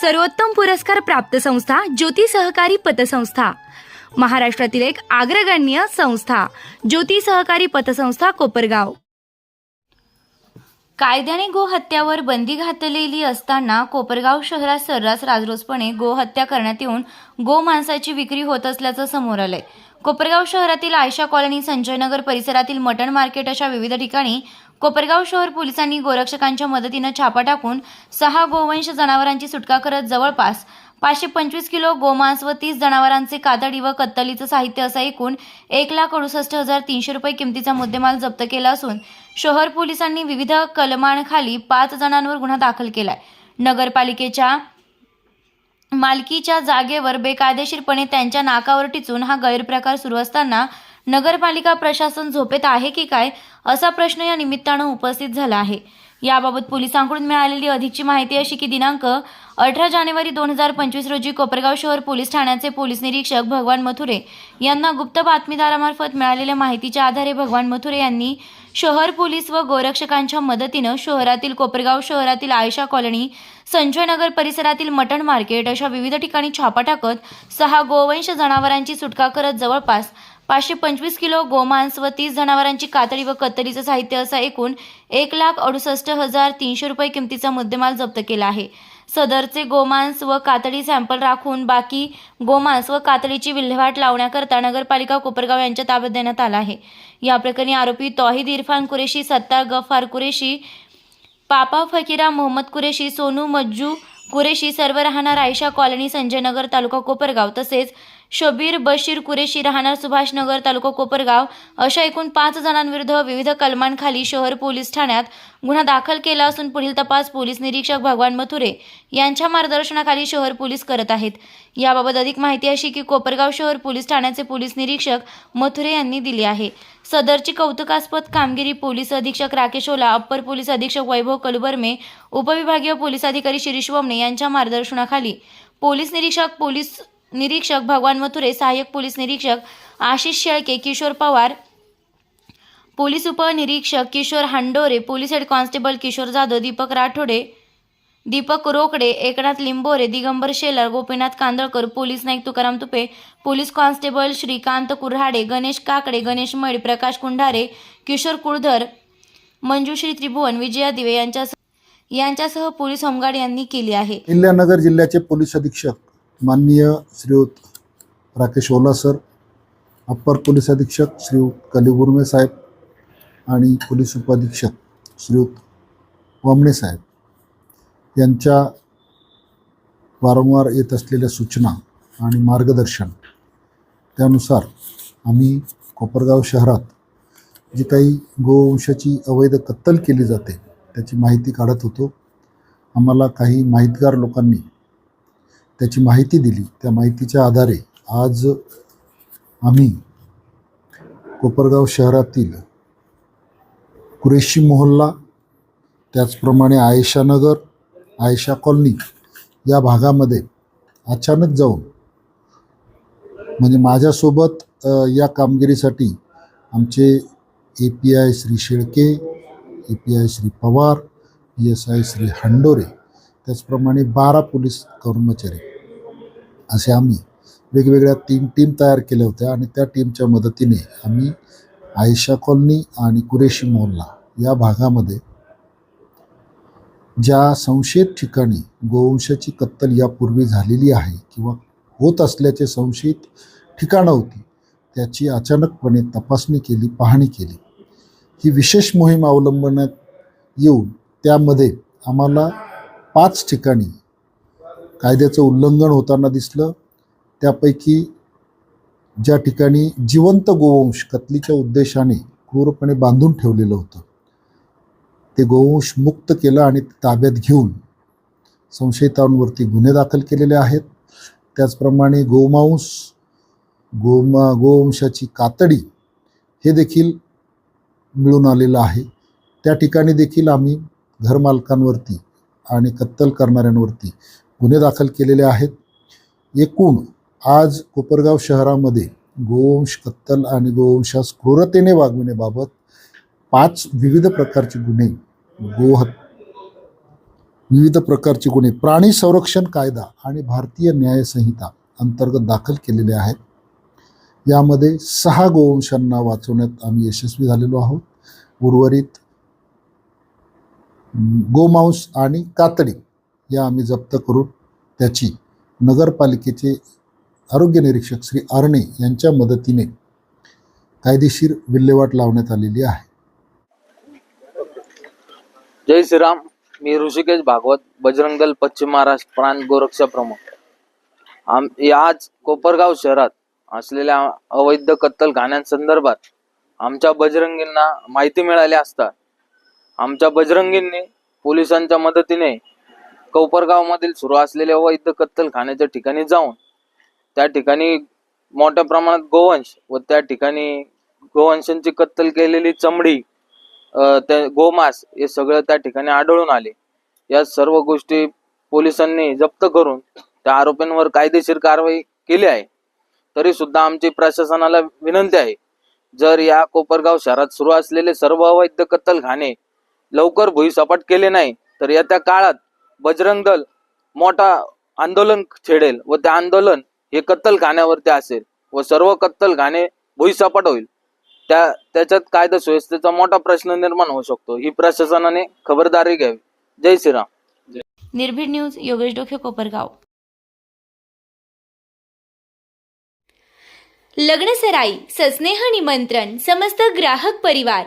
सर्वोत्तम पुरस्कार प्राप्त संस्था ज्योती सहकारी पतसंस्था. महाराष्ट्रातील एक अग्रगण्य संस्था ज्योती सहकारी पतसंस्था कोपरगाव. कायद्याने गोहत्यावर बंदी घातलेली असताना कोपरगाव शहरात सर्रास राजरोसपणे गोहत्या करण्यात येऊन गोमांसाची विक्री होत असल्याचं समोर आलंय. कोपरगाव शहरातील आयशा कॉलनी संजयनगर परिसरातील मटण मार्केट अशा विविध ठिकाणी कोपरगाव शहर पोलिसांनी गोरक्षकांच्या मदतीनं छापा टाकून सहा गोवंश जनावरांची सुटका करत जवळपास पाचशे पंचवीस किलो गोमांस व तीस जनावरांचे कातडी व कत्तलीचं साहित्य असा एकूण एक लाख अडुसष्ट हजार तीनशे रुपये किमतीचा मुद्देमाल जप्त केला असून शहर पोलिसांनी विविध कलमांखाली पाच जणांवर गुन्हा दाखल केलाय. नगरपालिकेच्या मालकीच्या जागेवर बेकायदेशीरपणे त्यांच्या नाकावर टिचून हा गैरप्रकार सुरू असताना नगरपालिका प्रशासन झोपेत आहे की काय असा प्रश्न या निमित्तानं उपस्थित झाला आहे. याबाबत पोलिसांकडून मिळालेली अधिकची माहिती अशी की दिनांक अठरा जानेवारी दोन हजार पंचवीस रोजी कोपरगाव शहर पोलीस ठाण्याचे पोलीस निरीक्षक भगवान मथुरे यांना गुप्त बातमीदारामार्फत मिळालेल्या माहितीच्या आधारे भगवान मथुरे यांनी शहर पोलीस व गोरक्षकांच्या मदतीनं शहरातील कोपरगाव शहरातील आयशा कॉलनी संजयनगर परिसरातील मटण मार्केट अशा विविध ठिकाणी छापा टाकत सहा गोवंश जनावरांची सुटका करत जवळपास पाचशे पंचवीस किलो गोमांस व तीस जनावरांची कातडी व कतरीचं साहित्य असा एकूण एक लाख अडुसष्ट हजार तीनशे रुपये किमतीचा मुद्देमाल जप्त केला आहे. सदरचे गोमांस व कातडी सॅम्पल राखून बाकी गोमांस व कातडीची विल्हेवाट लावण्याकरता नगरपालिका कोपरगाव यांच्या ताब्यात देण्यात आला आहे. या प्रकरणी आरोपी तौहिद इरफान कुरेशी सत्तार गफार कुरेशी पापा फकीरा मोहम्मद कुरेशी सोनू मज्जू कुरेशी सर्व राहणार आयशा कॉलनी संजयनगर तालुका कोपरगाव तसेच शबीर बशीर कुरेशी राहणार सुभाषनगर तालुका कोपरगाव अशा एकूण पाच जणांविरुद्ध विविध कलमांखाली शहर पोलीस ठाण्यात गुन्हा दाखल केला असून पुढील तपास पोलीस निरीक्षक भगवान मथुरे यांच्या मार्गदर्शनाखाली शहर पोलीस करत आहेत. याबाबत अधिक माहिती अशी की कोपरगाव शहर पोलीस ठाण्याचे पोलीस निरीक्षक मथुरे यांनी दिली आहे. सदरची कौतुकास्पद कामगिरी पोलीस अधीक्षक राकेश ओला अप्पर पोलीस अधीक्षक वैभव कलबर्मे उपविभागीय पोलीस अधिकारी शिरीष वमने यांच्या मार्गदर्शनाखाली. पोलीस निरीक्षक पोलीस निरीक्षक भगवान मथुरे सहाय्यक पोलीस निरीक्षक आशिष शेळके किशोर पवार पोलीस उपनिरीक्षक Kishor Handore police head constable Kishor Jadhav Deepak Rathode Deepak Rokde Eknath Limbore Digambar Shelar Gopinath Kandalkar police naik Tukaram Tupe police constable Shrikant Kurhade Ganesh Kakade Ganesh Mal Prakash Kundhare Kishore कुळधर Manjushree त्रिभुवन विजया दिवे यांच्यासह यांच्यासह police home guard यांनी केली आहे. जिल्ह्यानगर जिल्ह्याचे police अधीक्षक माननीय श्रीयुत Rakesh Ola sir upper police अधीक्षक श्रीयुत कलिगुर्मे साहेब आणि पोलीस उपअधीक्षक श्रीयुत वामणे साहेब यांच्या वारंवार येत असलेल्या सूचना आणि मार्गदर्शन त्यानुसार आम्ही कोपरगाव शहरात जी काही गोवंशाची अवैध कत्तल केली जाते त्याची माहिती काढत होतो. आम्हाला काही माहितगार लोकांनी त्याची माहिती दिली. त्या माहितीच्या आधारे आज आम्ही कोपरगाव शहरातील कुरेशी मोहल्ला त्याचप्रमाणे आयशानगर आयशा कॉलनी या भागामध्ये अचानक जाऊन म्हणजे माझ्यासोबत या कामगिरीसाठी आमचे A P I Shri Shelke A P I Shri Pawar P S I Shri Handore त्याचप्रमाणे बारा पोलीस कर्मचारी असे आम्ही वेगवेगळ्या तीन टीम तयार केल्या होत्या आणि त्या टीमच्या मदतीने आम्ही आयशा कॉलनी आणि कुरेशी मोहल्ला या भागामध्ये ज्या संशयित ठिकाणी गोवंशाची कत्तल यापूर्वी झालेली आहे किंवा होत असल्याचे संशयित ठिकाणं होती त्याची अचानकपणे तपासणी केली पाहणी केली. ही विशेष मोहीम अवलंबण्यात येऊन त्यामध्ये आम्हाला पाच ठिकाणी कायद्याचं उल्लंघन होताना दिसलं. त्यापैकी ज्या ठिकाणी जिवंत गोवंश कत्लीच्या उद्देशाने क्रूरपणे बांधून ठेवलेलं होतं ते गोवंश मुक्त केलं आणि ताब्यात घेऊन संशयितांवरती गुन्हे दाखल केलेले आहेत. त्याचप्रमाणे गोमांस गोमा गोवंशाची कातडी हे देखील मिळून आलेलं आहे. त्या ठिकाणी देखील आम्ही घरमालकांवरती आणि कत्तल करणाऱ्यांवरती गुन्हे दाखल केलेले आहेत. एकूण आज कोपरगाव शहरामध्ये गोवंश कत्तल आणि गोवंशास क्रूरतेने वागविण्याबाबत पाच विविध प्रकारचे गुन्हे गोहत विविध प्रकारचे गुन्हे प्राणी संरक्षण कायदा आणि भारतीय न्यायसंहिता अंतर्गत दाखल केलेले आहेत. यामध्ये सहा गोवंशांना वाचवण्यात आम्ही यशस्वी झालेलो आहोत. उर्वरित गोमांस आणि कातडी या आम्ही जप्त करून त्याची नगरपालिकेचे आरोग्य निरीक्षक श्री आरणे यांच्या मदतीने कायदेशीर विल्हेवाट लावण्यात आलेली आहे. जय श्रीराम. मी ऋषिकेश भागवत बजरंग दल पश्चिम महाराष्ट्र प्रांत गोरक्षा प्रमुख. आम या आज कोपरगाव शहरात असलेल्या अवैध कत्तलखान्यांसंदर्भात आमच्या बजरंगींना माहिती मिळाली असता आमच्या बजरंगींनी पोलिसांच्या मदतीने कौपरगावमधील सुरू असलेल्या अवैध कत्तलखान्याच्या ठिकाणी जाऊन त्या ठिकाणी मोठ्या प्रमाणात गोवंश व त्या ठिकाणी गोवंशांची कत्तल केलेली चमडी त्या गोमास हे सगळं त्या ठिकाणी आढळून आले. या सर्व गोष्टी पोलिसांनी जप्त करून त्या आरोपींवर कायदेशीर कारवाई केली आहे. तरी सुद्धा आमची प्रशासनाला विनंती आहे जर या कोपरगाव शहरात सुरू असलेले सर्व अवैध कत्तलखाने लवकर भुईसपाट केले नाही तर येत्या काळात बजरंग दल मोठा आंदोलन छेडेल व ते आंदोलन हे कत्तलखान्यावरती असेल व सर्व कत्तलखाने भुईसपाट होईल. त्या त्याच्यात कायदा सुव्यवस्थेचा मोठा प्रश्न निर्माण होऊ शकतो ही प्रशासनाने खबरदारी घ्यावी. जय श्रीराम. निर्भीड न्यूज योगेश डोखे कोपरगाव. लग्नसराई सस्नेह निमंत्रण समस्त ग्राहक परिवार